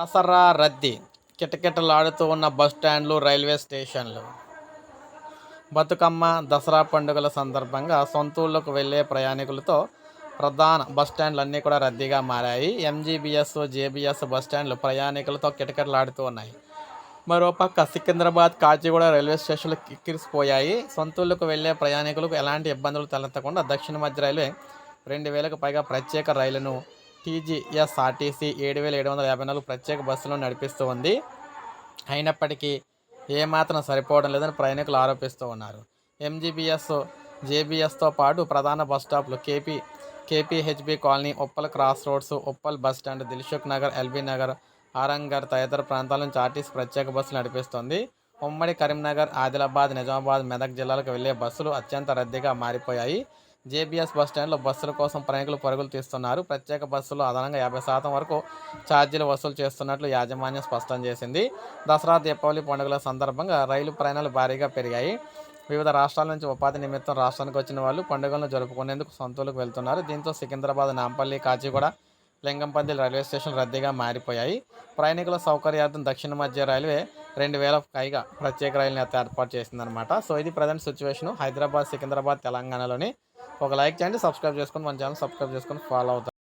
దసరా రద్దీ కిటకిటలాడుతూ ఉన్న bus స్టాండ్లు railway స్టేషన్లు. బతుకమ్మ దసరా పండుగల సందర్భంగా సొంత ఊళ్ళకు వెళ్ళే ప్రయాణికులతో ప్రధాన బస్ స్టాండ్లు అన్నీ కూడా రద్దీగా మారాయి. ఎంజీబీఎస్ జేబీఎస్ బస్ స్టాండ్లు ప్రయాణికులతో కిటకిటలాడుతూ ఉన్నాయి. మరోపక్క సికింద్రాబాద్ కాచిగూడ రైల్వే స్టేషన్లు కిక్కిరిసిపోయాయి. సొంతూళ్ళకు వెళ్ళే ప్రయాణికులకు ఎలాంటి ఇబ్బందులు తలెత్తకుండా దక్షిణ మధ్య రైల్వే రెండు వేలకు పైగా ప్రత్యేక రైలును టీజీఎస్ఆర్టీసీ ఏడు వేల ఏడు వందల యాభై నాలుగు ప్రత్యేక బస్సులను నడిపిస్తూ ఉంది. అయినప్పటికీ ఏమాత్రం సరిపోవడం లేదని ప్రయాణికులు ఆరోపిస్తూ ఉన్నారు. ఎంజీబీఎస్ జేబీఎస్తో పాటు ప్రధాన bus స్టాప్లు KP KPHB colony Uppal cross roads Uppal bus stand Dilsukhnagar LB Nagar Aramghar తదితర ప్రాంతాల నుంచి ఆర్టీసీ ప్రత్యేక బస్సులు నడిపిస్తోంది. ఉమ్మడి కరీంనగర్ ఆదిలాబాద్ నిజామాబాద్ మెదక్ జిల్లాలకు వెళ్ళే బస్సులు అత్యంత రద్దీగా మారిపోయాయి. జేబీఎస్ బస్ స్టాండ్లో బస్సుల కోసం ప్రయాణికులు పరుగులు తీస్తున్నారు. ప్రత్యేక బస్సులు అదనంగా యాభై శాతం వరకు ఛార్జీలు వసూలు చేస్తున్నట్లు యాజమాన్యం స్పష్టం చేసింది. దసరా దీపావళి పండుగల సందర్భంగా రైలు ప్రయాణాలు భారీగా పెరిగాయి. వివిధ రాష్ట్రాల నుంచి ఉపాధి నిమిత్తం రాష్ట్రానికి వచ్చిన వాళ్ళు పండుగలను జరుపుకునేందుకు సొంతలకు వెళ్తున్నారు. దీంతో సికింద్రాబాద్ నాంపల్లి కాచిగూడ లింగంపల్లి రైల్వే స్టేషన్ రద్దీగా మారిపోయాయి. ప్రయాణికుల సౌకర్యార్థం దక్షిణ మధ్య రైల్వే రెండు వేల పైగా ప్రత్యేక రైలు అయితే ఏర్పాటు చేసిందనమాట సో ఇది ప్రజెంట్ సిచ్యువేషన్. హైదరాబాద్ సికింద్రాబాద్ తెలంగాణలోని ఒక లైక్ చేయండి సబ్స్క్రైబ్ చేసుకొని మన ఛానల్ సబ్స్క్రైబ్ చేసుకొని ఫాలో అవుతారు.